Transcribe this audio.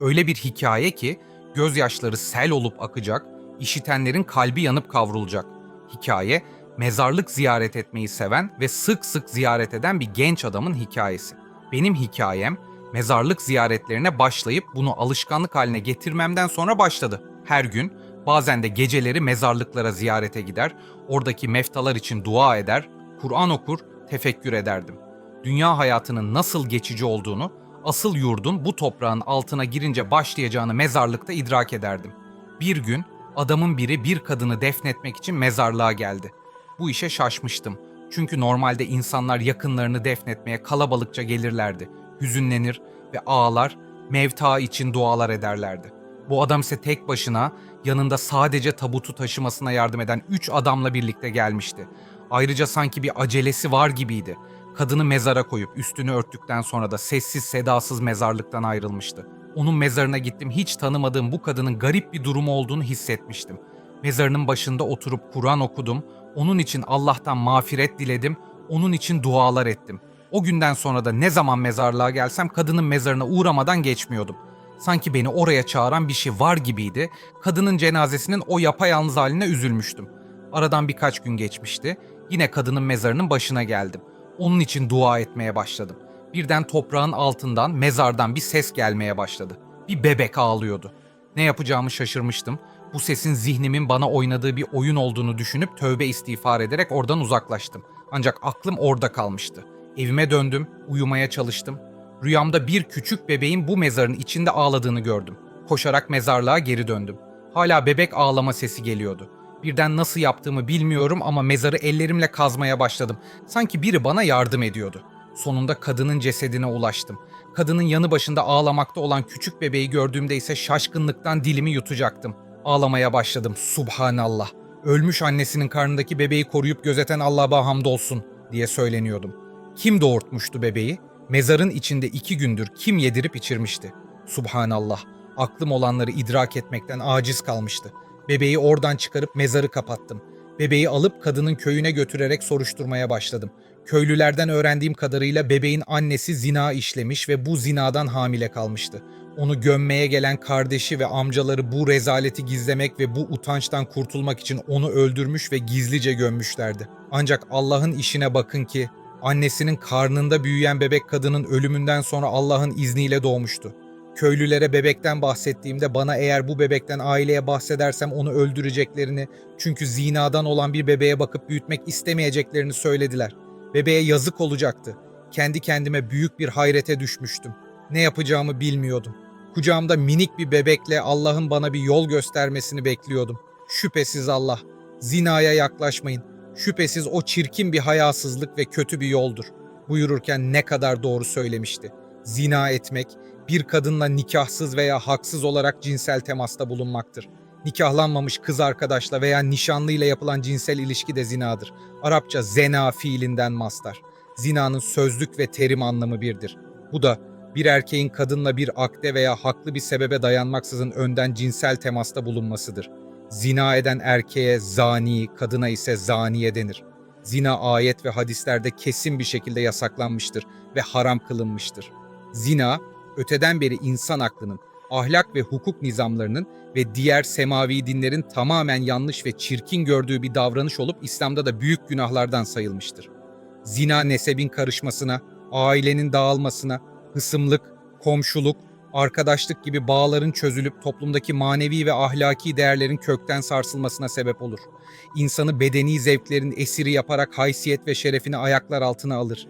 Öyle bir hikaye ki gözyaşları sel olup akacak, işitenlerin kalbi yanıp kavrulacak. Hikaye, mezarlık ziyaret etmeyi seven ve sık sık ziyaret eden bir genç adamın hikayesi. Benim hikayem, mezarlık ziyaretlerine başlayıp bunu alışkanlık haline getirmemden sonra başladı. Her gün, bazen de geceleri mezarlıklara ziyarete gider, oradaki meftalar için dua eder, Kur'an okur, tefekkür ederdim. Dünya hayatının nasıl geçici olduğunu, asıl yurdun bu toprağın altına girince başlayacağını mezarlıkta idrak ederdim. Bir gün adamın biri bir kadını defnetmek için mezarlığa geldi. Bu işe şaşmıştım. Çünkü normalde insanlar yakınlarını defnetmeye kalabalıkça gelirlerdi. Hüzünlenir ve ağlar, mevta için dualar ederlerdi. Bu adam ise tek başına yanında sadece tabutu taşımasına yardım eden üç adamla birlikte gelmişti. Ayrıca sanki bir acelesi var gibiydi. Kadını mezara koyup üstünü örttükten sonra da sessiz sedasız mezarlıktan ayrılmıştı. Onun mezarına gittim hiç tanımadığım bu kadının garip bir durumu olduğunu hissetmiştim. Mezarının başında oturup Kur'an okudum, onun için Allah'tan mağfiret diledim, onun için dualar ettim. O günden sonra da ne zaman mezarlığa gelsem kadının mezarına uğramadan geçmiyordum. Sanki beni oraya çağıran bir şey var gibiydi. Kadının cenazesinin o yapayalnız haline üzülmüştüm. Aradan birkaç gün geçmişti. Yine kadının mezarının başına geldim. Onun için dua etmeye başladım. Birden toprağın altından, mezardan bir ses gelmeye başladı. Bir bebek ağlıyordu. Ne yapacağımı şaşırmıştım. Bu sesin zihnimin bana oynadığı bir oyun olduğunu düşünüp tövbe istiğfar ederek oradan uzaklaştım. Ancak aklım orada kalmıştı. Evime döndüm, uyumaya çalıştım. Rüyamda bir küçük bebeğin bu mezarın içinde ağladığını gördüm. Koşarak mezarlığa geri döndüm. Hala bebek ağlama sesi geliyordu. Birden nasıl yaptığımı bilmiyorum ama mezarı ellerimle kazmaya başladım. Sanki biri bana yardım ediyordu. Sonunda kadının cesedine ulaştım. Kadının yanı başında ağlamakta olan küçük bebeği gördüğümde ise şaşkınlıktan dilimi yutacaktım. Ağlamaya başladım. Subhanallah. Ölmüş annesinin karnındaki bebeği koruyup gözeten Allah'a hamdolsun diye söyleniyordum. Kim doğurtmuştu bebeği? Mezarın içinde iki gündür kim yedirip içirmişti? Subhanallah. Aklım olanları idrak etmekten aciz kalmıştı. Bebeği oradan çıkarıp mezarı kapattım. Bebeği alıp kadının köyüne götürerek soruşturmaya başladım. Köylülerden öğrendiğim kadarıyla bebeğin annesi zina işlemiş ve bu zinadan hamile kalmıştı. Onu gömmeye gelen kardeşi ve amcaları bu rezaleti gizlemek ve bu utançtan kurtulmak için onu öldürmüş ve gizlice gömmüşlerdi. Ancak Allah'ın işine bakın ki annesinin karnında büyüyen bebek kadının ölümünden sonra Allah'ın izniyle doğmuştu. Köylülere bebekten bahsettiğimde bana eğer bu bebekten aileye bahsedersem onu öldüreceklerini, çünkü zinadan olan bir bebeğe bakıp büyütmek istemeyeceklerini söylediler. Bebeğe yazık olacaktı. Kendi kendime büyük bir hayrete düşmüştüm. Ne yapacağımı bilmiyordum. Kucağımda minik bir bebekle Allah'ın bana bir yol göstermesini bekliyordum. Şüphesiz Allah, zinaya yaklaşmayın. Şüphesiz o çirkin bir hayasızlık ve kötü bir yoldur. Buyururken ne kadar doğru söylemişti. Zina etmek, bir kadınla nikahsız veya haksız olarak cinsel temasta bulunmaktır. Nikahlanmamış kız arkadaşla veya nişanlıyla yapılan cinsel ilişki de zinadır. Arapça zena fiilinden mastar. Zinanın sözlük ve terim anlamı birdir. Bu da bir erkeğin kadınla bir akde veya haklı bir sebebe dayanmaksızın önden cinsel temasta bulunmasıdır. Zina eden erkeğe zani, kadına ise zaniye denir. Zina ayet ve hadislerde kesin bir şekilde yasaklanmıştır ve haram kılınmıştır. Zina, öteden beri insan aklının, ahlak ve hukuk nizamlarının ve diğer semavi dinlerin tamamen yanlış ve çirkin gördüğü bir davranış olup İslam'da da büyük günahlardan sayılmıştır. Zina nesebin karışmasına, ailenin dağılmasına, hısımlık, komşuluk, arkadaşlık gibi bağların çözülüp toplumdaki manevi ve ahlaki değerlerin kökten sarsılmasına sebep olur. İnsanı bedeni zevklerin esiri yaparak haysiyet ve şerefini ayaklar altına alır.